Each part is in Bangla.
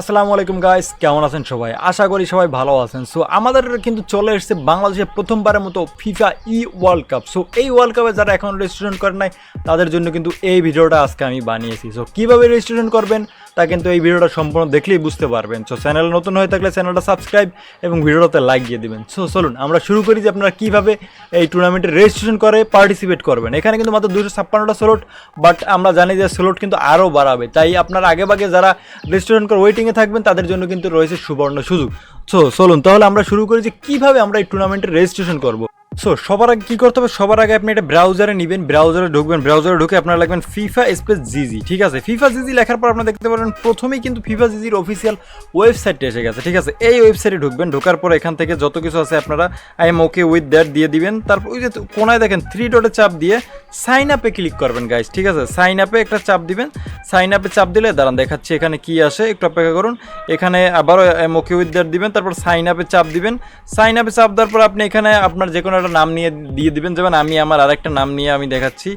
আসসালামু আলাইকুম গাইস কেমন আছেন সবাই? আশা করি সবাই ভালো আছেন। সো আমাদের কিন্তু চলে এসেছে বাংলাদেশে প্রথমবারের মতো FIFA e world cup so এই ওয়ার্ল্ড কাপে যারা এখন রেজিস্ট্রেশন করেন নাই, তাদের জন্য কিন্তু এই ভিডিওটা আজকে আমি বানিয়েছি। সো কীভাবে রেজিস্ট্রেশন করবেন? তা কিন্তু এই ভিডিওটা সম্পূর্ণ দেখলেই বুঝতে পারবেন। সো চ্যানেল নতুন হয়ে থাকলে চ্যানেলটা সাবস্ক্রাইব এবং ভিডিওটাতে লাইক দিয়ে দিবেন। সো চলুন, আমরা শুরু করি যে আপনারা কীভাবে এই টুর্নামেন্টে রেজিস্ট্রেশন করে পার্টিসিপেট করবেন। এখানে কিন্তু মাত্র দুশো ছাপ্পান্নটা স্লট বাট আমরা জানি যে স্লট কিন্তু আরও বাড়াবে। তাই আপনার আগে ভাগে যারা রেজিস্ট্রেশন করে ওয়েটিংয়ে থাকবেন, তাদের জন্য কিন্তু রয়েছে সুবর্ণ সুযোগ। সো চলুন, তাহলে আমরা শুরু করি যে কীভাবে আমরা এই টুর্নামেন্টে রেজিস্ট্রেশন করব। সো সবার আগে কী করতে হবে? সবার আগে আপনি একটা ব্রাউজারে নেবেন ব্রাউজারে ঢুকবেন। ব্রাউজারে ঢুকে আপনার লাগবেন ফিফা স্পেস জিজি ঠিক আছে? ফিফা জিজি লেখার পর আপনারা দেখতে পারবেন, প্রথমেই কিন্তু ফিফা জিজির অফিসিয়াল ওয়েবসাইটটা এসে গেছে, ঠিক আছে? এই ওয়েবসাইটে ঢুকবেন, ঢোকার পর এখান থেকে যত কিছু আছে আপনারা I am okay with that দিয়ে দিবেন। তারপর ওই যে কোনায় দেখেন থ্রি ডটে চাপ দিয়ে সাইন আপে ক্লিক করবেন গাইজ ঠিক আছে? সাইন আপে একটা চাপ দিবেন। সাইন আপে চাপ দিলে, দাঁড়ান, দেখাচ্ছি এখানে কি আসে, একটু অপেক্ষা করুন। এখানে আবারও এম ওকে উইথ দ্যাট দিবেন, তারপর সাইন আপে চাপ দিবেন। সাইন আপে চাপ দেওয়ার পর আপনি এখানে আপনার যে কোনো একটা নাম নিয়ে দিয়ে দিবেন। যেমন আমি আমার আরেকটা নাম নিয়ে আমি দেখাচ্ছি।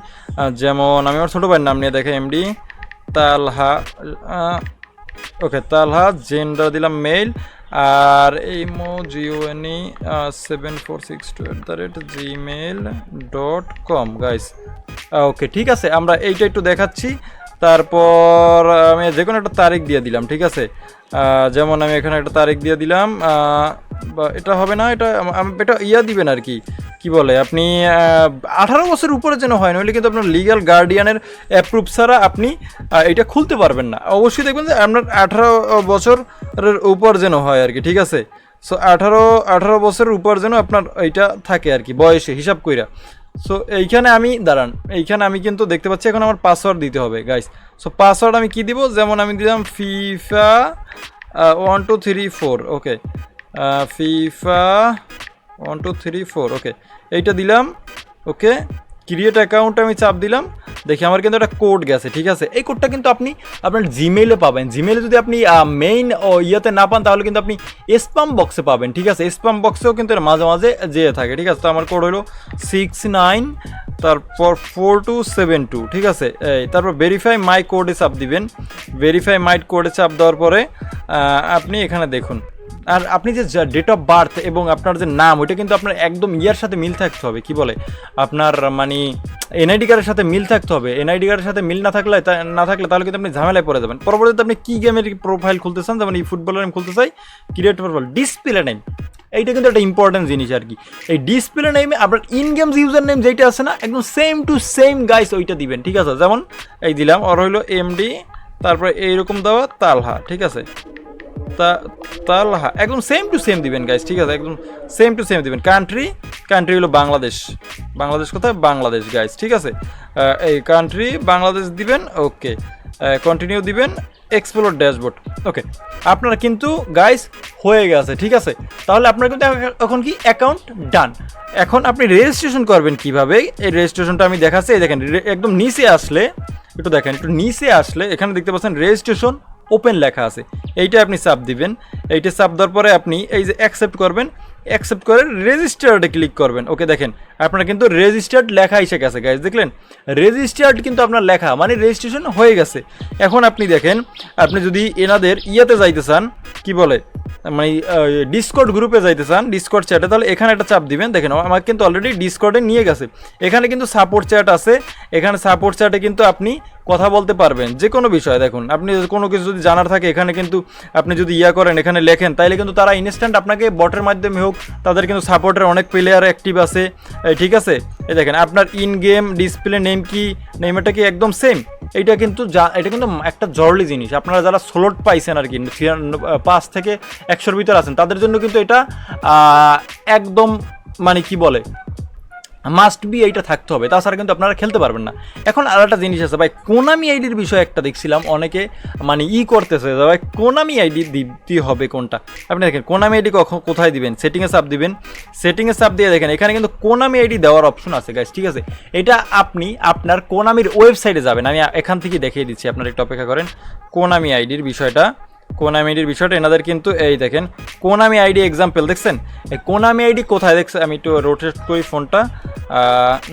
যেমন আমি আমার ছোটো ভাইয়ের নাম নিয়ে দেখাই MD Talha okay Talha gender দিলাম মেইল আর এই মো G O N E seven four six two at the rate Gmail dot com guys okay ঠিক আছে, আমরা এইটা একটু দেখাচ্ছি। তারপর আমি যে কোনো একটা তারিখ দিয়ে দিলাম, ঠিক আছে? যেমন আমি এখানে একটা তারিখ দিয়ে দিলাম বা এটা হবে না, এটা এটা ইয়া দিবেন আর কি। কি বলে, আপনি আঠারো বছর উপরে যেন হয়, নইলে কিন্তু আপনার লিগ্যাল গার্ডিয়ানের অ্যাপ্রুভ ছাড়া আপনি এটা খুলতে পারবেন না। অবশ্যই দেখবেন যে আপনার আঠারো বছরের উপর যেন হয় আর কি, ঠিক আছে? সো আঠারো আঠারো বছরের উপর যেন আপনার এইটা থাকে আর কি, বয়সে, হিসাব কইরা। সো এইখানে আমি, দাঁড়ান, এইখানে আমি কিন্তু দেখতে পাচ্ছি এখন আমার পাসওয়ার্ড দিতে হবে গাইস সো পাসওয়ার্ড আমি কি দিব? যেমন আমি দিলাম FIFA one two three four okay FIFA one two three four okay এইটা দিলাম ওকে ক্রিয়েট অ্যাকাউন্ট আমি চাপ দিলাম। দেখি আমার কিন্তু একটা কোড গেছে, ঠিক আছে? এই কোডটা কিন্তু আপনি আপনার জিমেইলে পাবেন। জিমেইলে যদি আপনি মেইন ইয়েতে না পান, তাহলে কিন্তু আপনি স্পাম বক্সে পাবেন, ঠিক আছে? স্পাম বক্সেও কিন্তু মাঝে মাঝে যেয়ে থাকে, ঠিক আছে? তো আমার কোড হলো সিক্স নাইন তারপর ফোর টু সেভেন টু ঠিক আছে? এই, তারপর ভেরিফাই মাই কোডে চাপ দিবেন। ভেরিফাই মাই কোডে চাপ দেওয়ার পরে আপনি এখানে দেখুন। আর আপনি যে ডেট অফ বার্থ এবং আপনার যে নাম, ওইটা কিন্তু আপনার একদম ইয়ার সাথে মিল থাকতে হবে। কি বলে? আপনার মানে এনআইডি কার্ডের সাথে মিল থাকতে হবে। এনআইডি কার্ডের সাথে মিল না থাকলে না থাকলে তাহলে কিন্তু আপনি ঝামেলায় পড়ে যাবেন। পরবর্তীতে আপনি কি গেমের প্রোফাইল খুলতে চান? যেমন এই ফুটবলের আমি খুলতে চাই ক্রিয়েট প্রোফাইল ডিসপ্লে নেম এইটা কিন্তু একটা ইম্পর্টেন্ট জিনিস আর কি। এই ডিসপ্লে নেমে আপনার ইন গেমস ইউজার নেম যেটা আছে না, একদম সেম টু সেম গাইস ওইটা দিবেন, ঠিক আছে? যেমন এই দিলাম ওর হইল এমডি তারপরে এইরকম দেওয়া তালহা, ঠিক আছে? তালহা, একদম সেম টু সেম দিবেন গাইস ঠিক আছে? একদম সেম টু সেম দিবেন। কান্ট্রি কান্ট্রি হলো বাংলাদেশ। বাংলাদেশ কোথায়? বাংলাদেশ গাইস ঠিক আছে? এই কান্ট্রি বাংলাদেশ দিবেন ওকে কন্টিনিউ দিবেন এক্সপ্লোর ড্যাশবোর্ড ওকে আপনারা কিন্তু গাইস হয়ে গেছে, ঠিক আছে? তাহলে আপনার কিন্তু এখন- কি? অ্যাকাউন্ট ডান এখন আপনি রেজিস্ট্রেশন করবেন কীভাবে? এই রেজিস্ট্রেশনটা আমি দেখাচ্ছি, এই দেখেন একদম নিচে আসলে, একটু দেখেন, একটু নিচে আসলে, এখানে দেখতে পাচ্ছেন রেজিস্ট্রেশন ওপেন লেখা আছে। এইটা আপনি চাপ দিবেন। এইটা চাপ দেওয়ার পরে আপনি এই যে অ্যাকসেপ্ট করবেন অ্যাকসেপ্ট করে রেজিস্টার্ডে ক্লিক করবেন। ওকে দেখেন, আপনার কিন্তু রেজিস্টার্ড লেখা এসে গেছে গাইজ দেখলেন? রেজিস্টার্ড কিন্তু আপনার লেখা মানে রেজিস্ট্রেশন হয়ে গেছে। এখন আপনি দেখেন, আপনি যদি এনাদের ইয়াতে যাইতে চান, কি বলে? মানে ডিসকর্ড গ্রুপে যাইতে চান ডিসকর্ড চ্যাটে তাহলে এখানে একটা চাপ দিবেন। দেখেন আমার কিন্তু অলরেডি ডিসকর্ডে নিয়ে গেছে। এখানে কিন্তু সাপোর্ট চ্যাট আছে। এখানে সাপোর্ট চ্যাটে কিন্তু আপনি কথা বলতে পারবেন, যে কোনো বিষয়ে, দেখুন। আপনি কোনো কিছু যদি জানার থাকে, এখানে কিন্তু আপনি যদি ইয়া করেন, এখানে লেখেন, তাইলে কিন্তু তারা ইনস্ট্যান্ট আপনাকে বটের মাধ্যমে হোক, তাদের কিন্তু সাপোর্টের অনেক প্লেয়ার অ্যাক্টিভ আছে। ঠিক আছে? এই দেখেন, আপনার ইন গেম ডিসপ্লে নেম কি? নেম এটা কি একদম সেম এটা কিন্তু যা- এটা কিন্তু একটা জরুরি জিনিস। আপনারা যারা স্লোট পাইছেন আর কি পাঁচ থেকে একশোর ভিতর আছেন, তাদের জন্য কিন্তু এটা একদম মানে কি বলে মাস্ট বি এইটা থাকতে হবে। তাছাড়া কিন্তু আপনারা খেলতে পারবেন না। এখন আর একটা জিনিস আছে ভাই কোনামি আইডির বিষয় একটা দেখছিলাম। অনেকে মানে ই করতেছে ভাই কোনামি আইডি দিতে হবে কোনটা? আপনি দেখেন কোনামি আইডি কখন, কোথায় দিবেন? সেটিংয়ে চাপ দিবেন। সেটিংয়ে চাপ দিয়ে দেখেন, এখানে কিন্তু কোনামি আইডি দেওয়ার অপশন আছে গাইস ঠিক আছে? এটা আপনি, আপনার কোনামির ওয়েবসাইটে যাবেন। আমি এখান থেকে দেখিয়ে দিচ্ছি, আপনার একটু অপেক্ষা করেন। কোনামি আইডির বিষয়টা। কোনামি আইডির বিষয়টা, এনাদের কিন্তু এই দেখেন কোনামি আইডি এক্সাম্পল দেখছেন? এই কোনামি আইডি কোথায় দেখছেন আমি একটু রোটেট করি ফোনটা।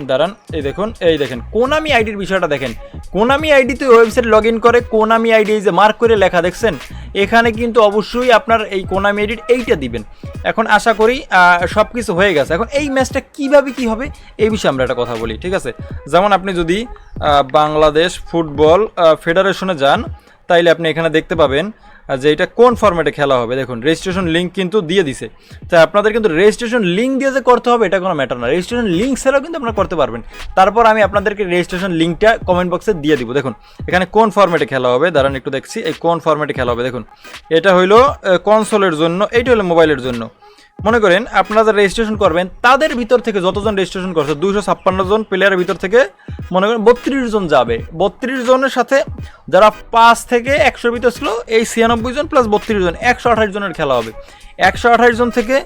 দাঁড়ান, এই দেখুন, এই দেখেন কোনামি আইডির বিষয়টা দেখেন। কোনামি আইডিতে ওয়েবসাইট লগ ইন করে কোনামি আইডি এই যে মার্ক করে লেখা দেখছেন, এখানে কিন্তু অবশ্যই আপনার এই কোনামি আইডির এইটা দিবেন। এখন আশা করি সব কিছু হয়ে গেছে। এখন এই ম্যাচটা কীভাবে কি হবে, এই বিষয়ে আমরা একটা কথা বলি, ঠিক আছে? যেমন আপনি যদি বাংলাদেশ ফুটবল ফেডারেশনে যান, তাইলে আপনি এখানে দেখতে পাবেন যে এটা কোন ফর্ম্যাটে খেলা হবে? দেখুন রেজিস্ট্রেশন লিঙ্ক কিন্তু দিয়ে দিছে। তাই আপনাদের কিন্তু রেজিস্ট্রেশন লিঙ্ক দিয়ে যে করতে হবে, এটা কোনো ম্যাটার না। রেজিস্ট্রেশন লিঙ্ক ছাড়াও কিন্তু আপনারা করতে পারবেন। তারপর আমি আপনাদেরকে রেজিস্ট্রেশন লিঙ্কটা কমেন্ট বক্সে দিয়ে দিব। দেখুন, এখানে কোন ফর্ম্যাটে খেলা হবে? দাঁড়ান, একটু দেখছি। এই কোন ফর্ম্যাটে খেলা হবে? দেখুন, এটা হইল কনসোলের জন্য, এইটা হলো মোবাইলের জন্য। মনে করেন আপনারা যারা রেজিস্ট্রেশন করবেন, তাদের ভিতর থেকে যতজন রেজিস্ট্রেশন করছে, দুইশো ছাপ্পান্ন জন প্লেয়ারের ভিতর থেকে, মনে করেন বত্রিশ জন যাবে। বত্রিশ জনের সাথে যারা পাঁচ থেকে একশোর ভিতর ছিল, এই ছিয়ানব্বই জন প্লাস বত্রিশ জন, একশো আঠাশ জনের খেলা হবে। একশো আঠাশ জন থেকে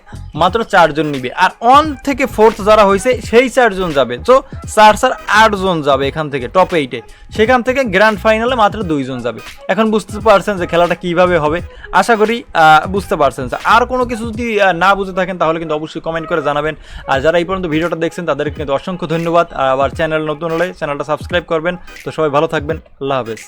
মাত্র চারজন নিবে। আর অন থেকে ফোর্থ যারা হয়েছে সেই চারজন যাবে। তো চার চার আটজন যাবে এখান থেকে টপ এইটে সেখান থেকে গ্র্যান্ড ফাইনালে মাত্র দুইজন যাবে। এখন বুঝতে পারছেন যে খেলাটা কীভাবে হবে। আশা করি বুঝতে পারছেন আর কোনো কিছু যদি না বুঝে থাকেন, তাহলে কিন্তু অবশ্যই কমেন্ট করে জানাবেন। আর যারা এই পর্যন্ত ভিডিওটা দেখছেন, তাদেরকে কিন্তু অসংখ্য ধন্যবাদ। আর আবার চ্যানেল নতুন হলে চ্যানেলটা সাবস্ক্রাইব করবেন। তো সবাই ভালো থাকবেন। আল্লাহ হাফেজ।